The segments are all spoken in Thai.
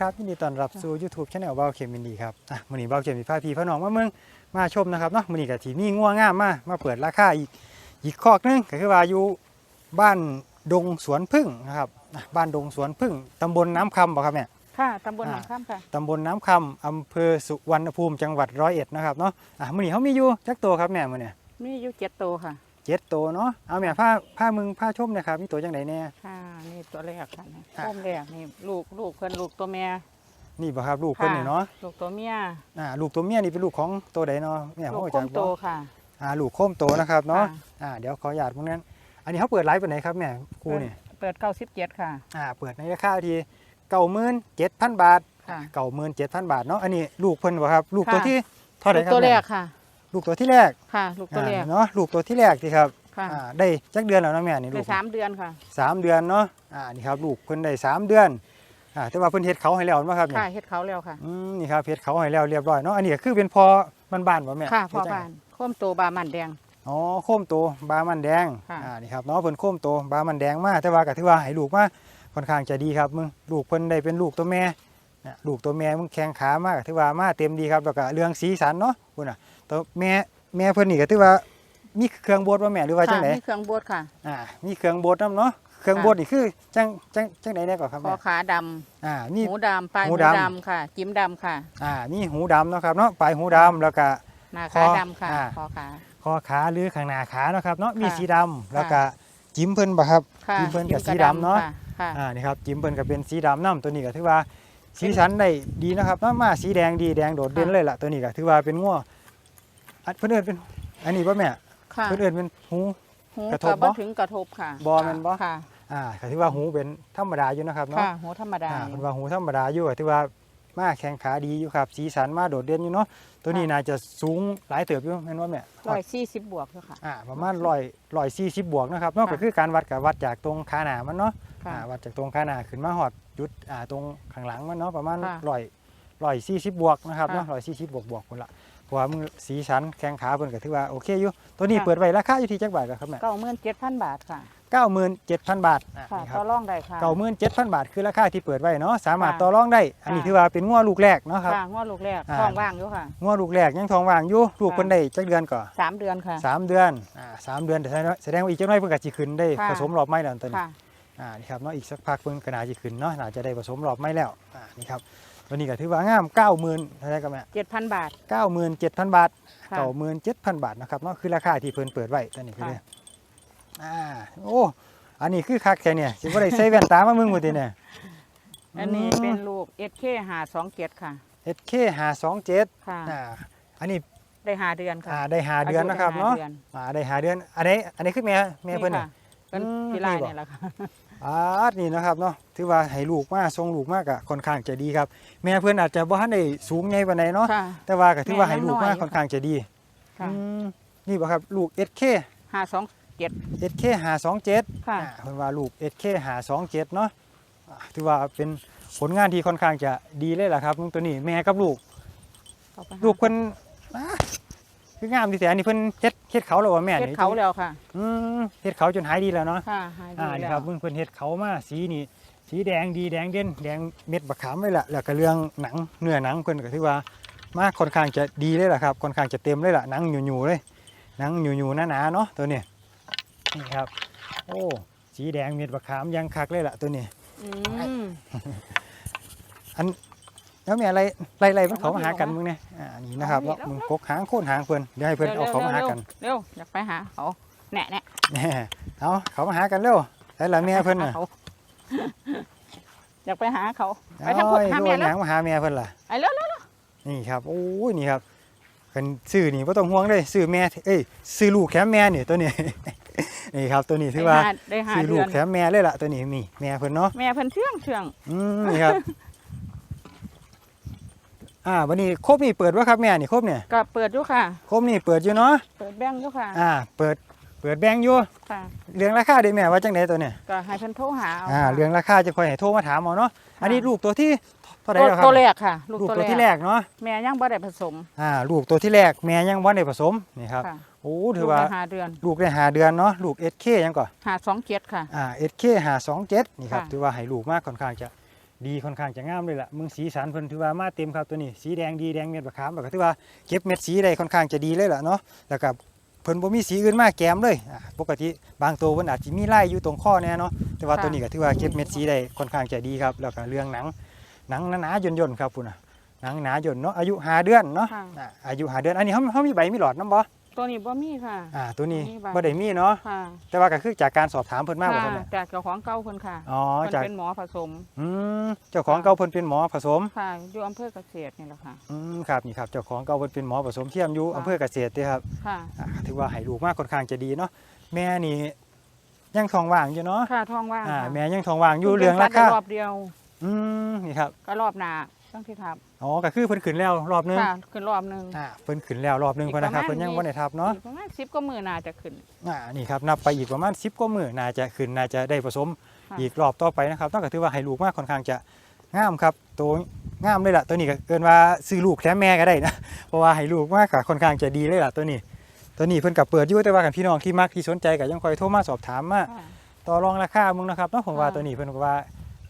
ครับยินดีต้อนรับสู่ YouTube Channel เบาเข็มมินดีครับอะมื้อนี้เบาเข็มมีพาพี่พ่อน้องมาเมืองมาชมนะครับเนาะมื้อนี้ก็สิมีงัวงามมามาเปิดราคาอีกอีกคอกหนึงก็คือว่าอยู่บ้านดงสวนพึ่งนะครับอะบ้านดงสวนพึ่งตำบลน้ำคำบ่ครับแม่ค่ะตำบลหนอ่าองข้ามค่ะ ตำบลน้ำคำอำเภอสุวรรณภูมิจังหวัดร้อยเอ็ดนะครับเนาะอะมื้อนี้เขามีอยู่จักตัวครับแม่มื้อนี้มีอยู่เจ็ดตัวค่ะ เจ็ดตัวเนาะเอาแม่ผ้าผ้ามึงผ้าชมเนะครับมีตัวจังไดแน่ ค่ะนี่ตัวแรกค่ะนี่อ่าต้มแรกนี่ลูกลูกเพิ่นลูกตัวแม่นี่บ่ครับลูกเพิ่นนี่เนาะลูกตัวเมียอ่าลูกตัวเมียนี่เป็นลูกของตัวใดเนาะแม่ลูเขากรู้คจักมบ่โตค่ะ อ่าลูกโคมโตนะครับเนาะค่อ่าเดี๋ยวขออนุญาตพวกนั้น อันนี้เขาเปิดไลฟ์ไปไหนครับแม่ครูนี่เปิดเก้าสิบเจ็ดค่ะ อ่าเปิดในราคาที่เก้าหมื่นเจ็ดพันบาทค่ะ เก้าหมื่นเจ็ดพันบาทเนาะอันนี้ลูกเพิ่นบ่ครับ ลูกตัวค่ะที่เท่าไหร่ลูกครับตัวแรม่กค่ะ ลูกตัวที่แรกค่ะ ลูกตัวแรกอ่าเนาะลูกตัวที่แรกที่ครับค่ะอ่าได้จักเดือนแล้วเนาะแม่นี่ลูได้กสามเดือนค่ะ สามเดือนเนาะอ่านี่ครับลูกเพิ่นได้สามเดือนอ่าแต่ว่าเพิ่นเฮ็ดเขาให้แล้วเนาะครับนี่ค่ะเฮ็ดเขาแล้วค่ะ อืมนี่ครับเฮ็ดเขาให้แล้วเรียบร้อยเนาะอันนี้ก็คือเป็นพอบ้านๆบ่แม่ค่ะพอเฮ็ดจั่งใดบานโค้มโตบามันแดง อ๋อโคมโตบามันแดงค่ะ อ่านี่ครับเนาะเพิ่นโคมโตบามันแดงมาแต่ว่าก็ถือว่าให้ลูกมาค่อนข้างจะดีครับมึงลูกเพิ่นได้เป็นลูกตัวแม่นะ ลูกตัวแม่มึงแข็งขามากถือว่ามาเต็มดีครับแล้วก็เรื่องสีสันเนาะคุณน่ะตัวแม่แม่เพิ่นนี่ก็ถือว่ามีเครื่องบดว่าแม่หรือว่าจังไดมีเครื่องบดค่ะอ่ามีเครื่องบดนํเนาะเครื่องค่ะบดนี่คือจังจังจังไดแน่ก่อนครับคอแม่ขาดอ่าำมีหูดำปลายหูหูดำดำค่ะ จิ้มดำค่ะ อ่ามีหูดำเนาะครับเนาะปลายหูดำแล้วก็หน้าคอขาดำค่ะอ่าคอขาคอขาหรือข้างหน้าขาเนาะครับเนาะมีค่ะสีดำแล้วก็จิ้มเพิ่นบ่ครับค่ะจิ้มเพิ่นกับจิ้สีมดำเนาะค่ค่ะอ่านี่ครับจิ้มเพิ่นก็เป็นสีดำน้ำตัวนี้ก็ถือว่า สีสันได้ดีนะครับเนาะมาสีแดงดีแดงโดดเด่นค่ะเลยล่ะตัวนี้ก็ถือว่าเป็นงัวอันเพิ่นเอิ้นเป็น อันนี้บ่แม่ค่ะเพิ่นเอิ้นเป็นหู หูกระทกับบบ่ บ่ถึงกระทบค่ะบ่แม่นบ่ค่ะอ่าก็ถือว่าหูเป็นธรรมดาอยู่นะครับเนาะค่ะหูธรรมดาอ่าอยู่เพิ่นว่าหูธรรมดาอยู่ก็ถือว่า มาแข้งขาดีอยู่ครับ สีสันมาโดดเด่นอยู่เนาะตัวนี้น่าจะสูงหลายเติบอยู่แม่นบ่แม่ร้อยสี่สิบบวกแล้วค่ะอ่าประมาณ100 140บวกนะครับเนาะค่ะก็คือการวัดกับวัดจากตรงขาหน้ามันเนาะค่ะอ่าวัดจากตรงขาหน้าขึ้นมาหอดจุดอ่าตรงข้างหลังมันเนาะประมาณค่ะร้อยร้อยสี่สิบบวกนะครับค่ะเนาะร้อยสี่สิบบวกบวกคนละเพราะว่ามึงสีสันแข้งขาเพิ่นก็ถือว่าโอเคอยู่ตัวนี้ค่ะเปิดไว้ราคาอยู่ที่จักบาทครับแม่เก้าหมื่นเจ็ดพันบาทค่ะ เก้าหมื่นเจ็ดพันบาทอะค่ะนี่คต่รัอบรองได้ค่ะเก้าหมื่นเจ็ดพันบาทคือราคาที่เปิดไว้เนาะสามารถค่ะต่อรองได้ อันนี้ค่ะถือว่าเป็นงัวลูกแรกเนาะครับค่ะงวดลูกแรกอ่าท้องว่างอยู่ค่ะงัวลูกแรกยังทองว่างอยู่ลูกค่ะเพิ่นได้จักเดือนก่อนสามเดือนค่ะสามเดือนอ่าสามเดือนแต่แสดงว่าแสดงว่าอีกจักหน่อยเพิ่นก็สิขึ้นได้ค่ะผสมรอบใหม่แล้วตอนนี้ค่ะอ่านี่ครับเนาะอีกสักพักเพิ่นก็น่าจะขึ้นเนาะน่าจะได้ผสมรอบไม่แล้วอ่านี่ครับตัวนี้ก็ถือว่างาม90,000เท่าไหร่ครับแม่เจ็ดพันบาท97,000บาทค่ะ97,000บาทนะครับเนาะคือราคาที่เพิ่นเปิดไว้ตัวนี้คือค่ะเด้อ อ่าโอ้อันนี้คือคักแค่เนี่ยสิบ่ได้ใส่แว่นตามามึงหมดติเนี่ยอันนี้เป็นลูกเอสเคหาสองเจ็ดค่ะ SK 527ค่ะอ่าอันนี้ได้หาเดือนค่ะอ่าได้หาเดือนนะครับเนาะอยุได้หอ่าได้หาเดือนอันนี้อันนี้คือแม่าแม่เดือนเพิ่นนี่น่ะค่ะเป็นอืมกีฬานี่บ่เนี่ยแหละค่ะอ่านี่นะครับเนาะถือว่าให้ลูกมาทรงลูกมากอะค่อนข้างจะดีครับ แม่เพิ่นอาจจะบ่ทันได้สูงใหญ่ปานใดเนาะค่ะแต่ว่าก็ถือว่าให้ลูกแม่มายังน้อยค่อนข้างจะดีค่ะอืมนี่บ่ครับลูก SK หาสองเจ็ด SK 527ค่ะอ่าเพิ่นว่าลูก SK 527เนาะอ่าถือว่าเป็นผลงานที่ค่อนข้างจะดีเลยล่ะครับตัวนี้แม่กับลูกเข้าไปหาลูกเพิ่นอ่าคืองามดีแต่อันนี้เพิ่นเฮ็ดเฮ็ดเขาแล้วว่าแม่เฮ็ดนี่เขาแล้วค่ะ อืมเฮ็ดเขาจนหายดีแล้วเนาะ ค่ะหายดีอ่านี่แล้ควรับเพิ่นเพิ่นเฮ็ดเขามาสีนี่สีแดงดีแดงเด่นแดงเม็ดบักขามไว้ละแล้วก็เรื่องหนังเนื้อหนังเพิ่นก็ถือว่ามาค่อนข้างจะดีเลยล่ะครับค่อนข้างจะเต็มเลยล่ะหนังหยูๆเลยหนังหยูๆหนาๆเนาะตัวนี้ นี่ครับ โอ้สีแดงเม็ดบักขามยังคักเลยล่ะตัวนี้ อืมแล้วมีอะไรไล่ๆมันเอาเขามามาหากันเอามามึงเนี่ยอ่านี่นะครับเอาเนาะมามึงกกหางโค่นหางเพิ่นเดี๋ยวให้เพิ่นเอาเขามาหากันเร็วๆอยากไปหาเขาแหน่แหน่แหน่เอาเขามาหากันเร็วแต่ละแม่เพิ่นน่ะขาอยากไปหาเขาไปทางพุทธโอ้ยหาโดแม่นแล้หาวงมาหาแม่เพิ่นล่ะไอ้เร็วนี่ครับโอ้ยนี่ครับกันซื้อนี่บ่ต้องห่วงเลยซื้อแม่เอ้ยซื้อลูกแถมแม่นี่ตัวนี้ นี่ครับตัวนี้ๆถือว่าได้หาซื้อเดืลูอกนแถมแม่เลยล่ะตัวนี้นี่แม่เพิ่นเนาะแม่เพิ่นเชื่องเชื่องอืมนี่ครับอ่าวันนี้ครบนี่เปิดวะครับแม่นี่ครบเนี่ยก็เปิดอยู่ค่ะครบนี่เปิดอยู่เนาะเปิดแบงค์อยู่ค่ะ อ่า เปิดเปิดแบงค์อยู่ค่ะเรื่องราคาได้แม่ว่าจังไดตัวเนี่ยก็ให้เพิ่นโทรหาอ่าเรื่องราคาจะคอยให้โทรมาถามเอาเนาะอันนี้ลูกตัวที่เท่าไหร่ตัวแล้วครับตัวแรกค่ะ ลูกลูกตัวตัวที่แรกเนาะแม่ยังบ่ได้ผสมอ่าลูกตัวที่แรกแม่ยังบ่ได้ผสมนี่ครับค่ะ โอ้ถืลูอกว่าได้หาเดือนลูกได้หาเดือนเนาะลูก SK ยังก่อนหาสองเจ็ดค่ะอ่า SK 527นี่ครับค่ะ ถือว่าให้ลูกมากค่อนข้างจะดีค่อนข้างจะงามเลยล่ะมึงสีสันเพิ่นถือว่ามาเต็มครับตัวนี้สีแดงดีแดงเม็ดบักขามแล้วก็ถือว่าเก็บเม็ดสีได้ค่อนข้างจะดีเลยล่ะเนาะแล้วก็เพิ่นบ่มีสีอื่นมาแกมเลยอ่าปกติบางตัวเพิ่นอาจสิมีลายอยู่ตรงข้อแน่เนาะแต่ว่าค่ะตัวนี้ก็ถือว่าเก็บเม็ดสีได้ค่อนข้างจะดีครับแล้วก็เรื่องหนังหนังหนาๆย่นๆครับพุ่นน่ะหนังหนาย่นเนาะอายุห้าเดือนเนาะค่ะ อ่าอายุห้าเดือนอันนี้เฮาเฮามีใบมีหลอดนํบ่ ตัวนี้บ่มีค่ะ อ่าตัวนี้มีใบบ่ได้มีเนาะค่ะแต่ว่าก็คือจากการสอบถามเพิ่นมาบ่ครับค่ะเนี่ยจากเจ้าของเก่าเพิ่นค่ะอ๋อเพิ่นจากเป็นหมอผสมอืมเจ้าของเก่าเพิ่นเป็นหมอผสมค่ะอยู่อำเภอเกษตรนี่แหละค่ะ อืมครับนี่ครับเจ้าของเก่าเพิ่นเป็นหมอผสมเทียมอยู่ค่ะ อำเภอเกษตรเด้ครับค่ะ อ่าถือว่าให้ลูกมากค่อนข้างจะดีเนาะแม่นี่ยังท้องว่างอยู่เนาะค่ะท้องว่างอ่าค่ะแม่ยังท้องว่างอยู่พิ่เรื่องราป็นสัตว์คาได้รอบเดียวอืมนี่ครับ ก็รอบหน้า ต้องที่ทับอ๋อก็คือเพิ่นขึ้นแล้วรอบนึงค่ะขึ้นรอบหนึง อ่าเพิ่นขึ้นแล้วรอบนึงอีกเพิ่นนะครับประมาณเพิ่นยังนี้บ่ได้ทับเนาะอีกประมาณ10ก็มือน่าจะขึ้น อ่านี่ครับนับไปอีกประมาณ10กว่ามื้อน่าจะขึ้นน่าจะได้ผสมค่ะ อีกรอบต่อไปนะครับต้องก็ถือว่าให้ลูกมากค่อนข้างจะงามครับตัวงามเลยล่ะตัวนี้ก็เกินว่าซื้อลูกแถมแม่ก็ได้นะ เพราะว่าให้ลูกมากก็ค่อนข้างจะดีเลยล่ะตัวนี้ ตัวนี้เพิ่นกับเปิดอยู่แต่ว่ากันพี่น้องที่มักที่สนใจก็ยังคอยโทรมาสอบถามมา ค่ะ ต่อรองราคามึงนะครับเนาะผมว่าค่ะตัวนี้เพิ่นก็ว่า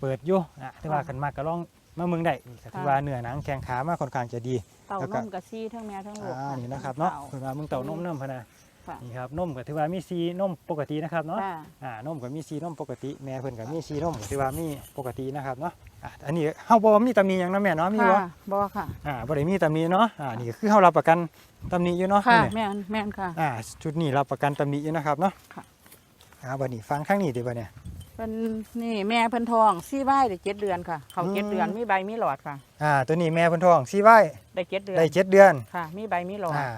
เปิดอยู่อะแต่ว่าค่ะ กันมากก็ลอง มาเมืองได้นี่ก็ถือค่ะว่าเนื้อหนังแข็งขามาค่อนข้างจะดี เต่าแล้วก็ นมกับซี่ทั้งแม่ทั้งลูกอ่านี่นะครับเนาะเพิ่นว่ามึงเต่านมเนิ่มพะนะค่ะนี่ครับนมก็ถือว่ามีซีนมปกตินะครับเนาะ ค่ะอ่านมก็มีซีนมปกติแม่เพิ่นก็มีซีนมก็ถือว่ามีปกตินะครับเนาะอะอันนี้เฮาบ่ว่ามีตำหนิหยังเนาะแม่เนาะมีบ่ค่ะบ่ค่ะ อ่าบ่ได้มีตำหนิเนาะอ่านี่ก็คือเฮารับประกันตำหนิอยู่เนาะค่ะ นี่แม่นแม่นค่ะ อ่าชุดนี้รับประกันตำหนิอยู่นะครับเนาะค่ะ อ่าบัดนี้ฟังทางนี้ดิบัดเนี่ย เป็นนี่แม่เพิ่นทองซี่ไว้ได้เจ็ดเดือนค่ะ เขาอืมเจ็ดเดือนมีใบมีหลอดค่ะ อ่า ตัวนี้แม่เพิ่นท้องซีไว้ได้เจ็ดเดือนได้เจ็ดเดือนค่ะ มีใบมีหลอดอ่า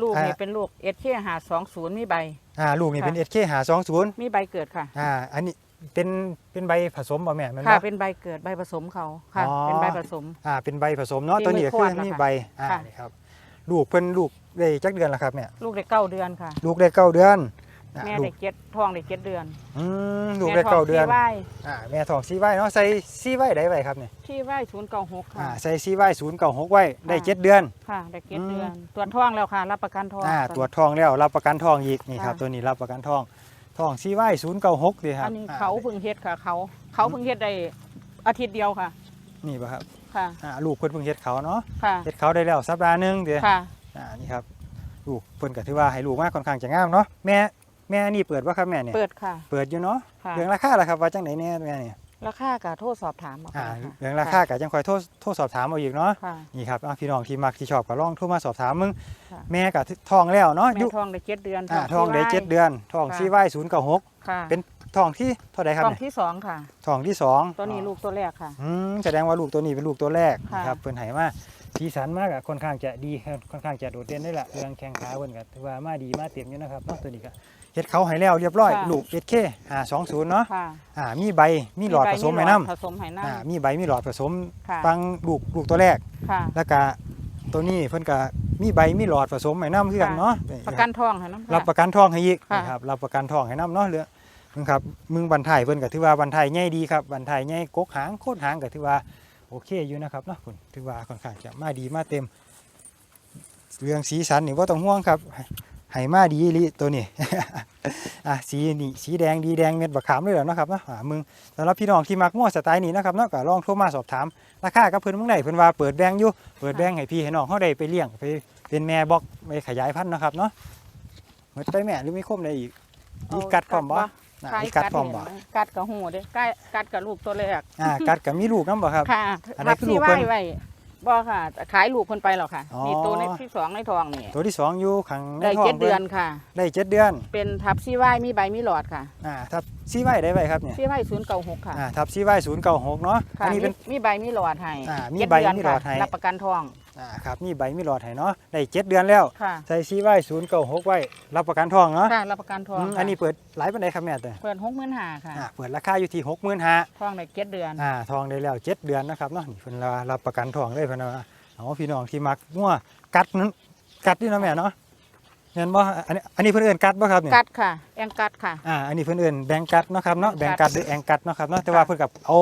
ลูกนี่อ่า เป็นลูกเอชเคหาสองศูนย์มีใบ อ่าลูกนี่เป็นค่ะ SK หา20มีใบเกิดค่ะ อ่า อันนี้เป็นเป็นใบผสมบ่แม่แม่นค่ะ บ่ เป็นใบเกิดใบผสมเขาค่ะ อ๋อ เป็นใบผสม อ่า เป็นใบผสมเนาะที่ตัวนี้ก็คือมือขวดล่ะมีค่ะใบอ่าค่ะ นี่ครับ ลูกเพิ่นลูกได้จักเดือนแล้วครับแม่ลูกได้เก้าเดือนค่ะ ลูกได้เก้าเดือน อ่าแม่ลูได้กเจ็ดท้องได้เจ็ดเดือนอืมลูกแม่ได้ท้เก้าองเดือนซี่ไว้อ่าแม่ท้องซีไว้เนาะใส่ซีไว้ได้ไว้ครับเนี่ยที่ไว้ศูนย์เก้าหกอ่าค่ะ ใส่ซีไว้096ไว้ได้ค่ะ เจ็ดเดือน ค่ะได้เจ็ดอืม เดือนตรวจท้องแล้วค่ะ รับประกันท้อง อ่าตรวจทองแล้วรับประกันทองอีกนี่ครับค่ะ ตัวนี้รับประกันทองทองซีไว้096ดิครัอับนนี้อ่เขาเพิ่งเฮ็ดค่ะ เขาเขาเพิ่งเฮ็ดได้อาทิตย์เดียวค่ะ นี่ป่ะครับค่ะ อ่าลูกเพิ่นเพิ่งเฮ็ดเขาเนาะค่ะ เฮ็ดเขาได้แล้วสัปดาห์หนึงเด้อค่ะ อ่านี่ครับลูกเพิ่นก็ถือว่าให้ลูกมาค่อนข้างจะงามเนาะแม่ แม่นี่เปิดบ่ครับแม่เนี่ย เปิดค่ะ เปิดอยู่เนาะค่ะ เรื่องราคาล่ะครับว่าจังไดแน่แม่เนี่ยราคากับโทษสอบถามมาอ่าค่ะเรื่องราคาก็จังค่อยโทรโทรสอบถามเอาอีกเนาะค่ะ นี่ครับอะพี่น้องที่มักที่ชอบก็ลองโทรมาสอบถามมึงค่ะ แม่ก็ทองแล้วเนาะแม่ยุทองได้เจ็ดเดือนอ่าทองได้ที่เจ็ดว้เดือนทองค่ะซีไว้096ค่ะเป็นทองที่เท่าใดครับทองเนี่ยที่สองค่ะ ทองที่สองตัวนี้อ๋อลูกตัวแรกค่ะ อืมแสดงว่าลูกตัวนี้เป็นลูกตัวแรกค่ะ นะครับเพิ่นให้มาสีสันมากอะค่อนข้างจะดีครับค่อนข้างจะโดดเด่นได้ละเรื่องแข้งขาเพิ่นก็ถือว่ามาดีมาเต็มอยู่นะครับเนาะตัวนี้ก็ เฮ็ดเขาให้แล้วเรียบร้อย ค่ะ ลูก SK 520 เนาะค่ะอ่ามีใบมีหลอดผสมให้น้ผสมให้น้ำอ่ามีใบมีหลอดผสมค่ะฟังลูกลูกตัวแรกำค่ะ แล้วก็ตัวนี้เพิ่นก็มีใบมีหลอดผสมให้น้ำคือกันค่ะ เนาะประกันทองให้น้ำ รับประกันทองให้อีกค่ะ นะครับรับประกันทองให้น้ำเนาะเรือมึงครับมึงบันไทยเพิ่นก็ถือว่าบันไทยใหญ่ดีครับบันไทยใหญ่กกหางโคตรหางก็ถือว่าโอเคอยู่นะครับเนาะคุณถือว่าค่อนข้างจะมาดีมาเต็ม เรื่องสีสันนี่ว่าต้องห่วงครับ ให้มาดีอีหลิตัวนี้ อะสีนี่สีแดงดีแดงเม็ดบักขามเลยแหล้วนาะครับเนาะอ่ามึงสำหรับพี่น้องที่มักมั่วสไตล์นี้นะครับเนาะก็ลองโทรมาสอบถามราคากับเพิ่นเมื่อไหร่เพิ่นว่าเปิดแบงค์อยู่เปิดแบงค์ให้พี่ให้น้องเฮาได้ไปเลี้ยงไปเป็นแม่บอกไปขยายพันธุ์นะครับเนาะหมดไปแม่หรือมีคมได้อีกอีกกัดพร้อมบ่อะขายอีกกัดพร้อมบ่เนี่ยกัดกับหูเด้กัดกัดกับลูกตัวแรกอ่ากัดกับมีลูกนํบ่ครับค่ะอันไหนทับคือลูที่กไว้เพิ่นไว้ บ่ค่ะขายลูกคนไปหรอกค่ะ อ๋อ นี่ตัวในที่สองในทองนี่ตัวที่สองอยู่ข้างในได้ท้องเจ็ดเดือนพิ่ค่ะ ได้เจ็ดเดือนเป็นทับซี่ไว้มีใบมีหลอดค่ะอ่าทับซีไว้ได้ไว้ครับเนี่ยซี่ไว้ศูนย์เก้าหกค่ะอ่าทับซีไว้ศูนย์เก้าหกเนาะค่ะอันนี้เป็นมีมีใบมีหลอดให้อ่ามีเจ็ดใบเดือนมีหลอดค่ะให้ รับประกันทอง อ่าครับมีใบมีหลอดให้เนาะได้เจ็ดเดือนแล้ว ค่ะใส่ซีไว้ศูนย์เก้าหกไว้ รับประกันทองเนาะค่ะรับประกันทองอืมค่ะอันนี้เปิดหลายปันไดครับแม่แต่เปิดหกหมื่นห้าค่ะอ่าเปิดราคาอยู่ที่หกหมื่นห้า ทองได้เจ็ดเดือน อ่าทองได้แล้วเจ็ดเดือนนะครับเนาะนี่เพิ่นว่ารับประกันทองเลยเพิ่นว่าเอาพี่น้องที่มักงัวกัดนั้นกัดนี่เนาะแม่เนาะเห็นบ่อันนี้อันนี้เพิ่นเอิ้นกัดบ่ครับเนี่ยกัดค่ะ แองกัดค่ะ อ่าอันนี้เพิ่นเอิ้นแบงกัดเนาะครับเนาะแบแบงงกักัดดหรือแองกัดเนาะครับเนาะแต่ว่าเพิ่นกับเอา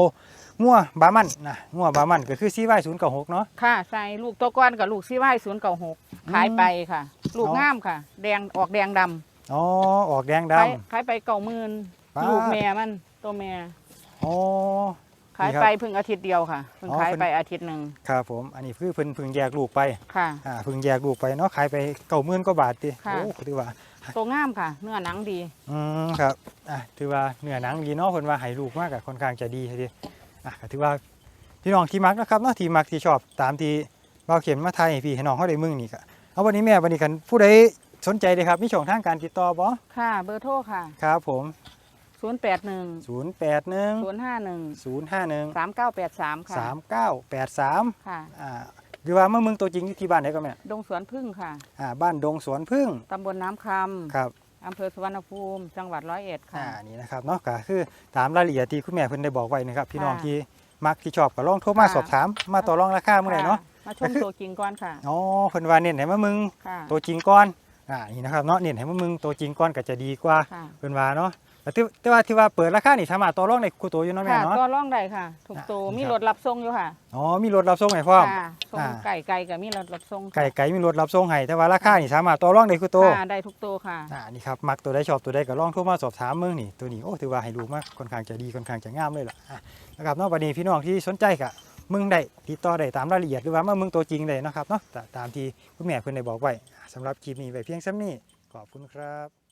งัวบามันนะงัวบามันก็คือซีไว้ศูนย์เก้าหกเนาะ ค่ะใส่ลูกตัวก้อนกับลูกซี่ไว้ศูนย์เก้าหกขายไปค่ะ ลูกอ๋อ งามค่ะ แดงออกแดงดำอ๋อออกแดงดขายขายไปเก่าหมื่นป๊าลูกแม่มันตัวแม่ำอ๋อ ขายนี่ครับไปเพิ่งอาทิตย์เดียวค่ะเพิ่งอ๋อขายเพิ่งไปอาทิตย์หนึ่งครับผม อันนี้คือเพิ่นเพิ่งแยกลูกไปค่ะ อ่าเพิ่งแยกลูกไปเนาะขายไปเก้าหมื่นกว่าบาทติค่ะ โอ้ถือว่าตัวงามค่ะ เนื้อหนังดีอืมครับอะถือว่าเนื้อหนังดีเนาะเพิ่นว่าให้ลูกมากกับค่อนข้างจะดีทีเดียว อะก็ถือว่าพี่น้องที่มักนะครับเนาะที่มักที่ชอบตามที่เบาเข็มมาไทยให้พี่ให้น้องเขาได้มึงนี่ก็เอาวันนี้แม่วันนี้กันผู้ใดสนใจเลยครับมีช่องทางการติดต่อบ่ค่ะ เบอร์โทรค่ะ ครับผม 0 8 1 0 8 1 0 5 1 0 5 1 3 9 8 3 ค่ะ 3 9 8 3ค่ะ อ่าหรือว่าเมื่อมึงตัวจริงอยู่ที่บ้านไหนก็แม่ดงสวนพึ่งค่ะ อ่าบ้านดงสวนพึ่งตำบลน้ำคำครับ อำเภอสุวรรณภูมิ จังหวัดร้อยเอ็ดอ่าค่ะนี่นะครับเนาะก็คือตามรายละเอียดที่คุณแม่เพิ่นได้บอกไว้นะครับพี่น้องค่ะที่มักที่ชอบก็ลองโทรมาค่ะ สอบถาม มาต่อรองราคาเมื่อไหร่เนาะค่มาชมตัวจริงก่อนค่ะ อ๋อเพิ่นว่าเน้นให้มามึงค่ะ ตัวจริงก่อนอ่านี่นะครับเนาะเน้นให้มามึงตัวจริงก่อนก็จะดีกว่าค่ะ เพิ่นว่าเนาะ แต่ที่แต่ว่าที่ว่าเปิดราคานี่สามารถต่อรองได้คู่ตัวอยู่เนาะแม่ค่ะเนาะ ก็ร่องได้ค่ะ ถูกตัวอ่ามีมีครับรถรับส่งอยู่ค่ะอ๋อมีรถรับส่งให้พร้อม ค่ะส่งอ่า ไก่ไก่กับมีรถรับส่งค่ะไก่ไก่มีรถรับส่งให้แต่ว่าราคานี่สามารถต่อรองได้คู่ตัวค่ะได้ทุกตัวค่ะ อ่านี่ครับมักตัวใดชอบตัวใดก็ลองโทรมาสอบถามมึงนี่ตัวนี้โอ้ถือว่าให้ลูกมากค่อนข้างจะดีค่อนข้างจะงามเลยล่ะอะนะครับเนอกประเด็นพี่น้องที่สนใจกะมึงได้ติดต่อได้ตามรายละเอียดหรือว่ามามึงตัวจริงได้เนาะครับเนาะตาตามที่คุณแม่เพิ่นได้บอกไว้อะสำหรับคลิปนี้ไว้เพียงซ้ำนี้ขอบคุณครับ